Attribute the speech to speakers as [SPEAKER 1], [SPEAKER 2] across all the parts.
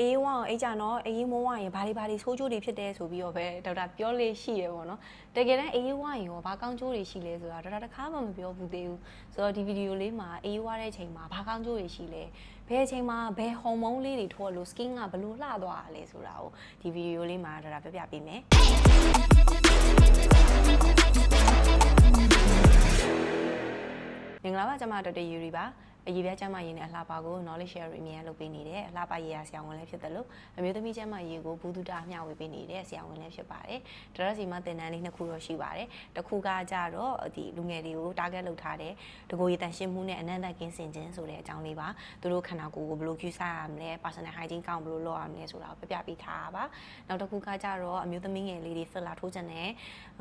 [SPEAKER 1] အေးဝအောင်အေးကြနော်အေးမိုးဝရင်ဘာတွေဘာတွေဆိုးကျိုးတွေဖြစ်တယ်ဆိုပြီးတော့ပဲဒေါက်တာပြောလေးရှိတယ်ပေါ့နော်တကယ်တမ်းအေးဝရင်ရောဘာကောင်းကျိုးတွေရှိလဲဆိုတာဒေါက်တာတခါမှမပြောဘူးသေးဘူးဆိုတော့ဒီဗီဒီယိုလေးမှာအေးဝတဲ့အချိန်မှာဘာကောင်းကျိုးတွေရှိလဲဘယ်အချိန်မှာဘယ်ဟော်မုန်းလေးတွေထိုးလို့ skin ကဘလို့လှသွားတာလဲဆိုတာကိုဒီဗီဒီယိုလေးမှာဒေါက်တာပြပြပေးမယ်မင်္ဂလာပါကျွန်မဒေါက်တာယူရီပါ အရေးပြကျမရေးနဲ့အလှပါကို knowledge share အမြဲလုပ်ပေးနေတယ်အလှပါရေးရဆရာဝန်လည်းဖြစ်တယ်လို့အမျိုးသမီးကျမရေးကိုဘူးတုတမျှဝေပေးနေတဲ့ဆရာဝန်လည်းဖြစ်ပါတယ်ဒရစီမသင်တန်းလေးနှစ်ခုတော့ရှိပါတယ်တစ်ခုကကြတော့ဒီလူငယ်တွေကို target လုပ်ထားတဲ့တကိုယ်ရည်တန်ရှင်းမှုနဲ့အနန္တကင်းစင်ခြင်းဆိုတဲ့အကြောင်းလေးပါသူတို့ခန္ဓာကိုယ်ကိုဘယ်လို cue စားရမလဲ personal hygiene ကောင်းဘယ်လိုလုပ်ရမလဲဆိုတာကိုပြပြပေးထားတာပါနောက်တစ်ခုကကြတော့အမျိုးသမီးငယ်လေးတွေ filler ထိုးခြင်းနဲ့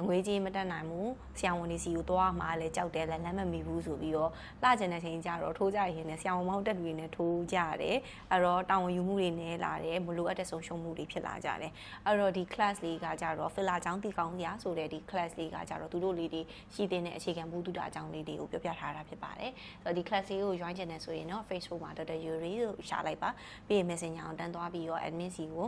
[SPEAKER 1] ငွေကြေးမတက်နိုင်ဘူးဆရာဝန်တွေစီကိုသွားမှလည်းကြောက်တယ်လည်းလမ်းမမီဘူးဆိုပြီးတော့လှကျင်တဲ့ချိန်ကျတော့ထိုးကြရင်လည်းဆရာဝန်မောင်းတက်တွေနဲ့ထိုးကြရတယ်အဲ့တော့တာဝန်ယူမှုတွေနဲ့လာတယ်မလိုအပ်တဲ့ဆုံးရှုံးမှုတွေဖြစ်လာကြတယ်အဲ့တော့ဒီ class လေးကကြတော့ filler အကြောင်းတည်ကောင်းစရာဆိုတဲ့ဒီ class လေးကကြတော့သူတို့လေးတွေရှိတဲ့အခြေခံဘုဒ္ဓအကြောင်းလေးတွေကိုပြောပြထားတာဖြစ်ပါတယ်ဆိုတော့ဒီ class လေးကို join ချင်တယ်ဆိုရင်တော့ Facebook မှာ Dr. Yuri ကိုရှာလိုက်ပါပြီးရင် Messenger အောင်တန်းသွားပြီးတော့ admin စီကို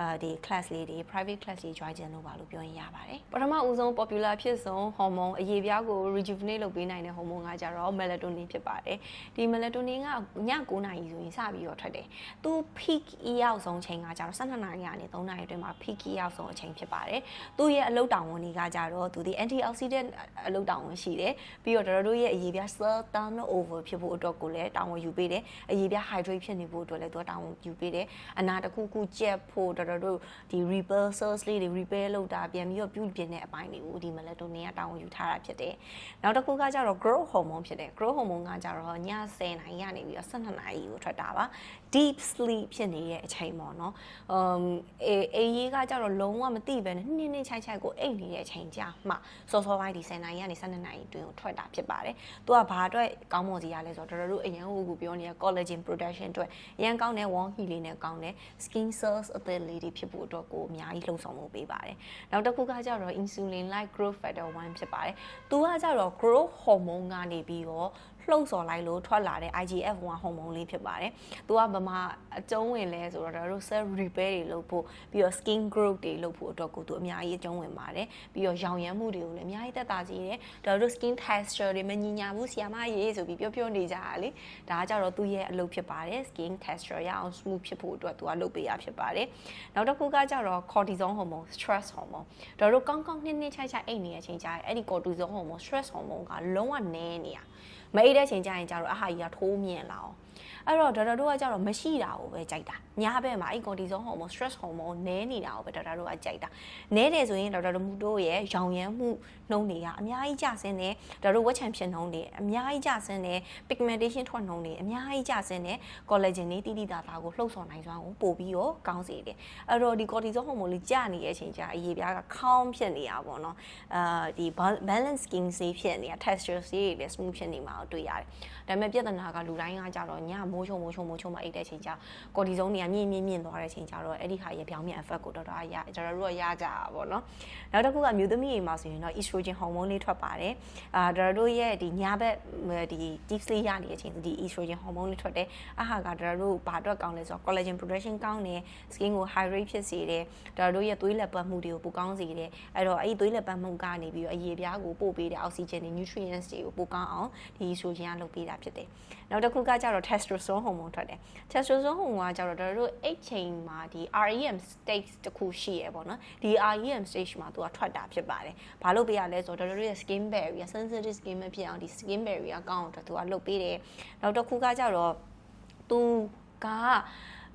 [SPEAKER 1] အာဒီ class လေးတွေ private class လေး join ချင်လို့ပါလို့ပြောရင်ရပါတယ်ပထမဦးဆုံး popular ဖြစ်ဆုံး hormone အရေးပြားကို rejuvenate လုပ်ပေးနိုင်တဲ့ hormone ကကြတော့ melatonin ဖြစ်ပါတယ်ဒီ melatonin ကည9နာရီဆိုရင်စပြီးတော့ထွက်တယ်သူ peak ရောက်ဆုံးချိန်ကကြတော့12နာရီကနေ3နာရီအတွင်းမှာ peak ရောက်ဆုံးအချိန်ဖြစ်ပါတယ်သူ့ရဲ့အလုပ်တောင်ဝန်တွေကကြတော့သူဒီ antioxidant အလုပ်တောင်ဝန်ရှိတယ်ပြီးတော့တို့ရဲ့အရေးပြား cell turnover ဖြစ်ဖို့အတွက်ကိုလည်းတောင်ဝန်ယူပေးတယ်အရေးပြား hydrate ဖြစ်နေဖို့အတွက်လည်းသူကတောင်ဝန်ယူပေးတယ်အနာတစ်ခုခုကျက်ဖို့တော်တော်တို့ဒီ repair cells လေးတွေ repair လုပ်တာပြန်ပြီးတော့ပြုပြင်တဲ့အပိုင်းတွေကိုဒီ melatonin ကတောင်းဝန်ယူထားတာဖြစ်တယ်။နောက်တစ်ခုကကြတော့ growth hormone ဖြစ်တယ်။ growth hormone ကကြတော့ည10နာရီကနေပြီးတော့12နာရီကိုထွက်တာပါ။ deep sleep ဖြစ်နေတဲ့အချိန်ပေါ့နော်။အမ်အေးအေးကြီးကကြတော့လုံးဝမသိပဲနဲ့နှင်းနှင်းချိုက်ချိုက်ကိုအိတ်နေတဲ့အချိန်ကြာမှစောစောပိုင်းဒီ10နာရီကနေ12နာရီအတွင်းကိုထွက်တာဖြစ်ပါတယ်။သူကဘာအတွက်ကောင်းမွန်စီရလဲဆိုတော့တော်တော်တို့အရန်ဟိုကိုပြောနေတဲ့ collagen production အတွက်အရန်ကောင်းတဲ့ warm healing နဲ့ကောင်းတဲ့ skin cells အသက်လေးတွေဖြစ်ဖို့အတွက်ကိုအများကြီးလှုံ့ဆော်မှုပေးပါတယ်။နောက်တစ်ခုကကြတော့ insulin like growth factor 1ဖြစ်ပါတယ်။သူကကြတော့ growth hormone ကနေပြီးတော့ လှုပ်ဆော်လိုက်လို့ထွက်လာတဲ့ IGF-1 ဟော်မုန်းလေးဖြစ်ပါတယ်။သူကဗမာအကျုံးဝင်လဲဆိုတော့တို့ cell repair တွေလုပ်ဖို့ပြီးတော့ skin growth တွေလုပ်ဖို့အတွက်ကိုသူအများကြီးအကျုံးဝင်ပါတယ်။ပြီးတော့ရောင်ရမ်းမှုတွေကိုလည်းအများကြီးသက်သာစေတယ်။ဒါတို့ skin texture တွေမညီညာဘူးဆီယာမရေးဆိုပြီးပြောပြောနေကြတာလေ။ဒါကကြတော့သူ့ရဲ့အလုပ်ဖြစ်ပါတယ်။ skin texture ရအောင် smooth ဖြစ်ဖို့အတွက်သူကလုပ်ပေးရဖြစ်ပါတယ်။နောက်တစ်ခုကကြတော့ cortisol hormone stress hormone ဒါတို့ကောင်းကောင်းနှင်းနှင်းချိုက်ချိုက်အိတ်နေတဲ့အချိန်ကျရင်အဲ့ဒီ cortisol hormone stress hormone ကလုံးဝနည်းနေတာ မအိတ်တဲ့ချိန်ကျရင်ကျတော့အဟာကြီးကထိုးမြင်လာအောင် အဲ့တော့ဒေါက်တာတို့ကကြတော့မရှိတာကိုပဲကြိုက်တာညာဘက်မှာအဲ့ cortisol hormone stress hormone နည်းနေတာကိုပဲဒေါက်တာတို့ကကြိုက်တာနည်းတယ်ဆိုရင်ဒေါက်တာတို့တို့ရဲ့ရောင်ရမ်းမှုနှုံးတွေကအများကြီးကျဆင်းတယ်ဒေါက်တာတို့ဝက်ချံဖြစ်နှုံးတွေအများကြီးကျဆင်းတယ် pigmentation ထွက်နှုံးတွေအများကြီးကျဆင်းတယ် collagen တွေတိတိတသားကိုလှုပ်ဆော်နိုင်စွမ်းကိုပို့ပြီးတော့ကောင်းစေတယ်အဲ့တော့ဒီ cortisol hormone လေးကျနေတဲ့အချိန်ကျအရေးပြားကခေါင်းဖြစ်နေတာပေါ့နော်အာဒီ balance skin စေးဖြစ်နေတာ texture စေးတွေလည်း smooth ဖြစ်နေမှာကိုတွေ့ရတယ်ဒါပေမဲ့ပြဿနာကလူတိုင်းကကြတော့ညမိုးချုံမိုးချုံမိုးချုံမအိတ်တဲ့ချိန်ကျကော်တီဇုန်းတွေကမြင့်မြင့်မြင့်သွားတဲ့ချိန်ကျတော့အဲ့ဒီဟာရဲ့ပြောင်းပြန် effect ကိုတော်တော်ရကျွန်တော်တို့ကရကြတာပေါ့နော်နောက်တစ်ခုကမျိုးသမီးတွေမှာဆိုရင်တော့ estrogen hormone လေးထွက်ပါတယ်အာတော်တို့ရဲ့ဒီညဘက်ဒီ deep sleep ရနေတဲ့အချိန်ဒီ estrogen hormone လေးထွက်တယ်အဟာကတော်တို့ဘာအတွက်ကောင်းလဲဆိုတော့ collagen production ကောင်းတယ် skin ကို hydrate ဖြစ်စေတယ်တော်တို့ရဲ့သွေးလက်ပတ်မှုတွေကိုပိုကောင်းစေတယ်အဲ့တော့အဲ့ဒီသွေးလက်ပတ်မှုကနေပြီးတော့အရေပြားကိုပို့ပေးတဲ့ oxygen တွေ nutrients တွေကိုပိုကောင်းအောင်ဒီ estrogen ကလုပ်ပေးတာဖြစ်တယ်နောက်တစ်ခုကကြတော့ testosterone hormone ထွက်တယ် testosterone hormone ကကြတော့တို့အဲ့ချိန်မှာဒီ REM stage တခုရှိရပေါ့နော်ဒီ REM stage မှာသူကထွက်တာဖြစ်ပါတယ်ဘာလို့ပေးရလဲဆိုတော့တို့ရဲ့ skin barrier sensitive skin မဖြစ်အောင်ဒီ skin barrier ကောင်းအောင်သူကလုပ်ပေးတယ်နောက်တစ်ခုကကြတော့သူက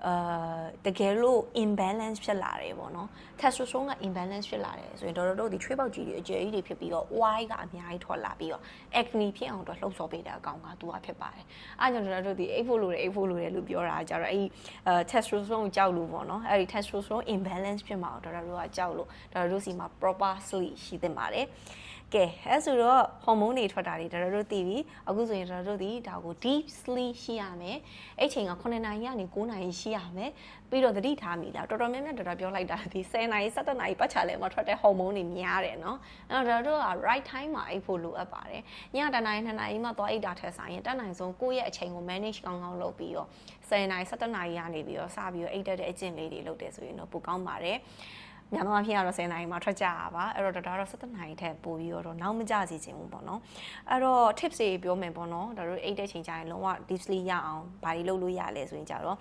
[SPEAKER 1] အာတကယ်လို့ imbalance ဖြစ်လာတယ်ပေါ့နော် testosterone က imbalance ဖြစ်လာတယ်ဆိုရင်တော်တော်တို့ဒီချွေးပေါက်ကြီးတွေအကျယ်ကြီးတွေဖြစ်ပြီးတော့ Y ကအများကြီးထွက်လာပြီးတော့ acne ဖြစ်အောင်တော့လှုပ်ဆော်ပေးတဲ့အကောင်ကသူကဖြစ်ပါတယ်အဲကြောင့်တော်တော်တို့ဒီအိတ်ဖို့လိုတယ်အိတ်ဖို့လိုတယ်လို့ပြောတာကြတော့အဲ့ဒီ testosterone ကိုကြောက်လို့ပေါ့နော်အဲ့ဒီ testosterone imbalance ဖြစ်မှာတော့တော်တော်တို့ကကြောက်လို့တော်တော်တို့စီမှာ proper sleep ရှိသင့်ပါတယ် ကဲအဲဆိုတော့ဟော်မုန်းတွေထွက်တာတွေဒါတို့သိပြီအခုဆိုရင်ဒါတို့ဒီဒါကို deep sleep ရှိရမယ်အဲ့ချိန်က9နာရီကနေ9နာရီရှိရမယ်ပြီးတော့သတိထားမိလားတော်တော်များများတော်တော်ပြောလိုက်တာဒီ10နာရီ17နာရီပတ်ချာလဲမှာထွက်တဲ့ဟော်မုန်းတွေများတယ်နော်အဲ့တော့ဒါတို့က right time မှာအိပ်ဖို့လိုအပ်ပါတယ်ညတနာရီ2နာရီမှသွားအိပ်တာထက်ဆိုင်ရင်တက်နိုင်ဆုံးကိုယ့်ရဲ့အချိန်ကို manage ကောင်းကောင်းလုပ်ပြီးတော့10နာရီ17နာရီကနေပြီးတော့စပြီးတော့အိပ်တတ်တဲ့အကျင့်လေးတွေလုပ်တယ်ဆိုရင်တော့ပိုကောင်းပါတယ် များသောအားဖြင့်ကတော့10နာရီမှာထွက်ကြရပါအဲ့တော့ဒါတော့17နာရီထက်ပိုပြီးတော့နောက်မကြစီခြင်းဘူးပေါ့နော်အဲ့တော့ tips တွေပြောမယ်ပေါ့နော်ဒါတို့အိတ်တဲ့ချိန်ကျရင်လုံးဝ deep sleep ရအောင်ဘာတွေလုပ်လို့ရလဲဆိုရင်ကြတော့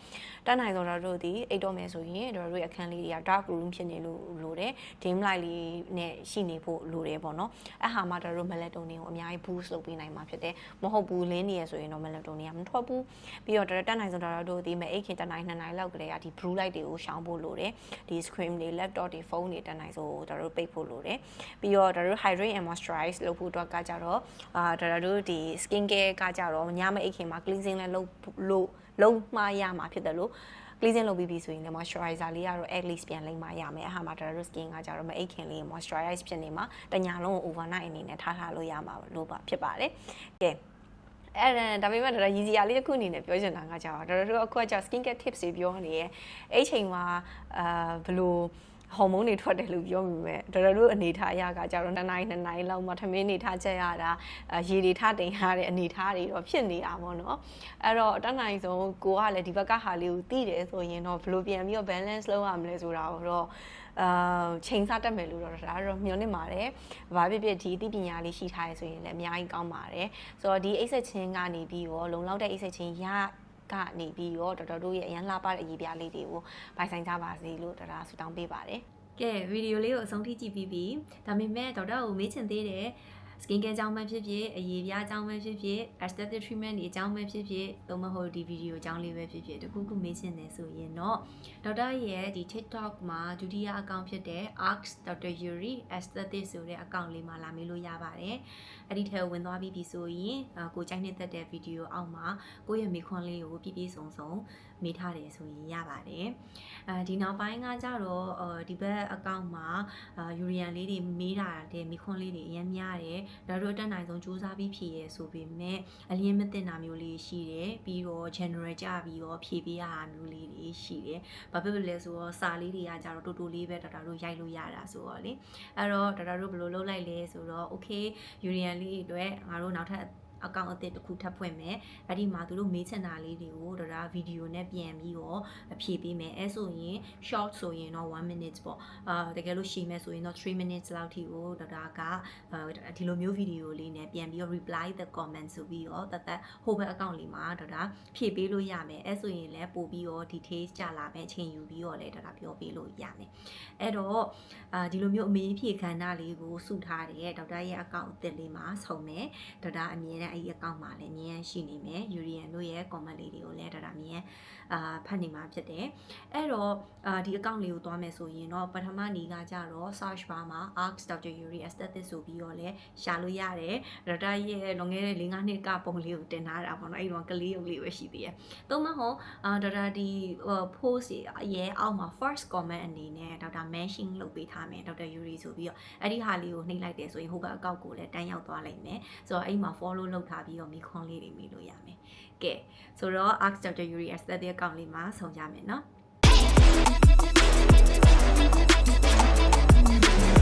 [SPEAKER 1] တန်းနိုင်ဆုံးတော့တို့ဒီအိတ်တော့မယ်ဆိုရင်တို့တို့ရဲ့အခန်းလေးတွေက dark room ဖြစ်နေလို့လိုတယ် dim light လေးနဲ့ရှိနေဖို့လိုတယ်ပေါ့နော်အဲ့ဟာမှတို့တို့ melatonin ကိုအများကြီး boost လုပ်ပေးနိုင်မှာဖြစ်တယ်မဟုတ်ဘူးလင်းနေရဆိုရင်တော့ melatonin ကမထွက်ဘူးပြီးတော့တန်းနိုင်ဆုံးတော့တို့ဒီမဲ့အိတ်ခင်တန်းနိုင်2နိုင်လောက်ကလေးကဒီ blue light တွေကိုရှောင်ဖို့လိုတယ်ဒီ screen တွေ laptop တွေဖုန်းတွေတက်နိုင်ဆိုဒါတို့ပိတ်ဖို့လိုတယ်ပြီးတော့ဒါတို့ hydrate and moisturize လုပ်ဖို့အတွက်ကကြတော့အာဒါတို့ဒီ skin care ကကြတော့ညမအိတ်ခင်မှာ cleansing လည်းလုပ်လို့လုံးမှားရမှာဖြစ်တယ်လို့ cleansing လုပ်ပြီးပြီဆိုရင်လည်း moisturizer လေးကတော့ at least ပြန်လိမ့်မရမယ်အဟာမှာဒါတို့ skin ကကြတော့မအိတ်ခင်လေး moisturize ဖြစ်နေမှာတညာလုံးကို overnight အနေနဲ့ထားထားလို့ရမှာလို့ပါဖြစ်ပါတယ်ကဲအဲ့ဒါဒါပေမဲ့ဒါရည်စရာလေးတစ်ခုအနေနဲ့ပြောချင်တာကကြာတော့ဒါတို့အခုကကြာ skin care tips တွေပြောနေရဲ့အဲ့ချိန်မှာအာဘယ်လို ဟော်မုန်းတွေထွက်တယ်လို့ပြောမိမယ်တော်တော်တို့အနေထားအရကကြတော့နှစ်နိုင်နှစ်နိုင်လောက်မှထမင်းနေထားချက်ရတာရေတွေထားတင်ရတဲ့အနေထားတွေတော့ဖြစ်နေတာပေါ့နော်အဲ့တော့အတတ်နိုင်ဆုံးကိုကလည်းဒီဘက်ကဟာလေးကိုသိတယ်ဆိုရင်တော့ဘယ်လိုပြန်ပြီးတော့ balance လုပ်ရမလဲဆိုတာတော့အာချိန်စားတက်မယ်လို့တော့ဒါတော့မျှော်လင့်ပါတယ်။ဘာဖြစ်ဖြစ်ဒီအသိပညာလေးရှိထားရဆိုရင်လည်းအများကြီးကောင်းပါတယ်။ဆိုတော့ဒီအိတ်ဆက်ချင်းကနေပြီးတော့လုံလောက်တဲ့အိတ်ဆက်ချင်းရ ကနေပြီးတော့တော်တော်တို့ရဲ့အရန်လှပတဲ့အရေးပြားလေးတွေကိုပိုင်ဆိုင်ကြပါစေလို့တော်တော်ဆူတောင်းပေးပါတယ်
[SPEAKER 2] ကဲဗီဒီယိုလေးကိုအဆုံးထိကြည့်ပြီးပြီဒါပေမဲ့ဒေါက်တာကိုမေးချင်သေးတယ် skin care အကြောင်းပဲဖြစ်ဖြစ်အရေးပြားအကြောင်းပဲဖြစ်ဖြစ် aesthetic treatment တွေအကြောင်းပဲဖြစ်ဖြစ်သို့မဟုတ်ဒီဗီဒီယိုအကြောင်းလေးပဲဖြစ်ဖြစ်တခုခုမေးချင်တယ်ဆိုရင်တော့ဒေါက်တာရဲ့ဒီ TikTok မှာဒုတိယအကောင့်ဖြစ်တဲ့ arcs dr yuri aesthetic ဆိုတဲ့အကောင့်လေးမှာလာမေးလို့ရပါတယ်အဲ့ဒီထဲကိုဝင်သွားပြီးပြီဆိုရင်အာကိုကြိုက်နေတဲ့တဲ့ဗီဒီယိုအောက်မှာကိုယ့်ရဲ့မိခွန်းလေးကိုပြည့်ပြည့်စုံစုံ မေးထားတယ်ဆိုရင်ရပါတယ်အဲဒီနောက်ပိုင်းကကြတော့ဒီဘက်အကောင့်မှာယူရီယန်လေးတွေမေးတာတဲ့မိခွန်းလေးတွေအများများတယ်ဒါတို့အတက်နိုင်ဆုံးစူးစမ်းပြီးဖြည့်ရဲဆိုပေမဲ့အလင်းမသိတာမျိုးလေးရှိတယ်ပြီးတော့ general ကြပြီးတော့ဖြည့်ပေးရတာမျိုးလေးတွေရှိတယ်ဘာဖြစ်လို့လဲဆိုတော့စာလေးတွေကကြတော့တူတူလေးပဲဒါတို့ရိုက်လို့ရတာဆိုတော့လေအဲ့တော့ဒါတို့ဘယ်လိုလုပ်လိုက်လဲဆိုတော့ okay ယူရီယန်လေးတွေအတွက်ငါတို့နောက်ထပ် အကောင့်အသစ်တစ်ခုထပ်ဖွင့်မယ်အဲ့ဒီမှာသူတို့မေးချင်တာလေးတွေကိုဒါဒါဗီဒီယိုနဲ့ပြန်ပြီးတော့အဖြေပေးမယ်အဲဆိုရင် short ဆိုရင်တော့1 minute ပေါ့အာတကယ်လို့ရှည်မဲ့ဆိုရင်တော့3 minutes လောက်ထိကိုဒါဒါကဒီလိုမျိုးဗီဒီယိုလေးနဲ့ပြန်ပြီးတော့ reply the comment ဆိုပြီးတော့တသက်ဟိုဘက်အကောင့်လေးမှာဒါဒါဖြည့်ပေးလို့ရမယ်အဲဆိုရင်လည်းပို့ပြီးတော့ details ကြလာမယ်အချိန်ယူပြီးတော့လည်းဒါဒါပြောပေးလို့ရမယ်အဲ့တော့အာဒီလိုမျိုးအမေးဖြေခန္ဓာလေးကိုစုထားတဲ့ဒေါက်တာရဲ့အကောင့်အသစ်လေးမှာဆုံမယ်ဒေါက်တာအမြဲတမ်းအဲ့ဒီအကောင့်မှာလည်းအမြဲရှိနေမယ်ယူရီယန်တို့ရဲ့ comment လေးတွေကိုလည်းဒေါက်တာအမြဲအာဖတ်နေမှာဖြစ်တယ်အဲ့တော့အာဒီအကောင့်လေးကိုသွားမယ်ဆိုရင်တော့ပထမနေကကြတော့ search bar မှာ arcs dr yuri aesthetic ဆိုပြီးတော့လည်းရှာလို့ရတယ်ဒေါက်တာရဲ့လွန်ခဲ့တဲ့၄-၅နှစ်ကပုံလေးကိုတင်ထားတာပေါ့နော်အဲ့ဒီတော့ကလေးရုပ်လေးပဲရှိသေးတယ်။သို့မဟုတ်အာဒေါက်တာဒီ post ရဲ့အောက်မှာ first comment အနေနဲ့ဒေါက်တာ mention လုပ်ပေးထားမယ်ဒေါက်တာ Yuri ဆိုပြီးတော့အဲ့ဒီဟာလေးကိုနှိပ်လိုက်တယ်ဆိုရင်ဟိုဘက်အကောက်ကိုလည်းတန်းရောက်သွားလိမ့်မယ်။ဆိုတော့အဲ့မှာ follow လုပ်ထားပြီးတော့မိခွန်လေးတွေမိလို့ရမယ်။ကဲဆိုတော့ arc dr Yuri aesthetic account လေးမှာဆုံကြမယ်နော်။